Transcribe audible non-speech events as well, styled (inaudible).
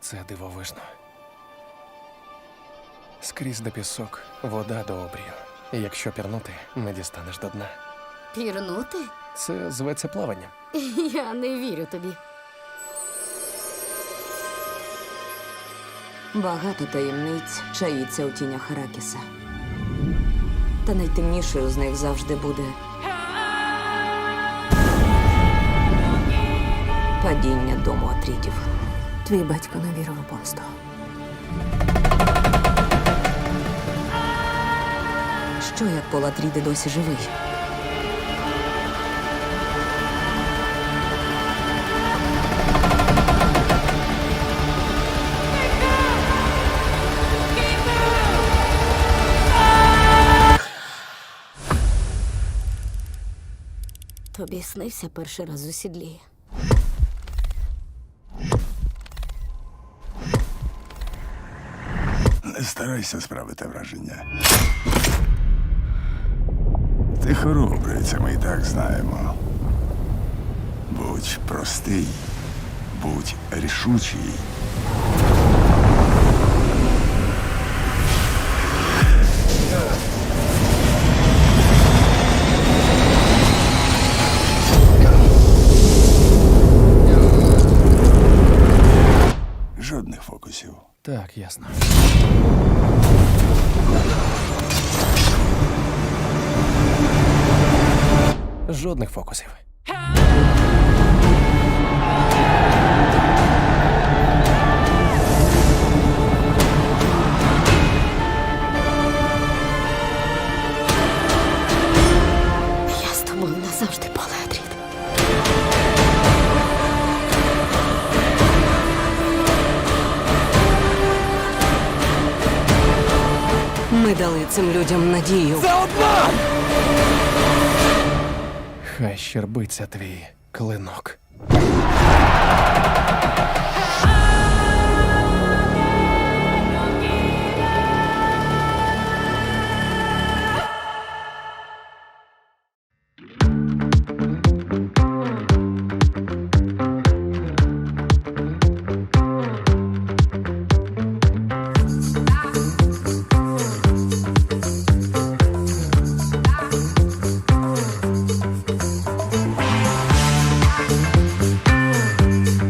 Це дивовижно. Скрізь де пісок, вода до обрію. І якщо пірнути, не дістанеш до дна. Пірнути? Це зветься плаванням. (laughs) Я не вірю тобі. Багато таємниць чаїться у тінях Аракіса. Та найтемнішою з них завжди буде падіння дому Атрідів. Твій батько не вірив у помсту. Що як Пол Атріди досі живий? Тобі снився перший раз у сідлі. Не старайся справити враження. Ти хоробрий, це ми і так знаємо. Будь простий, будь рішучий. Так, ясно. Жодних фокусів. Я тобою назавжди Полетрід. Ми дали цим людям надію. Хай щербиться твій клинок.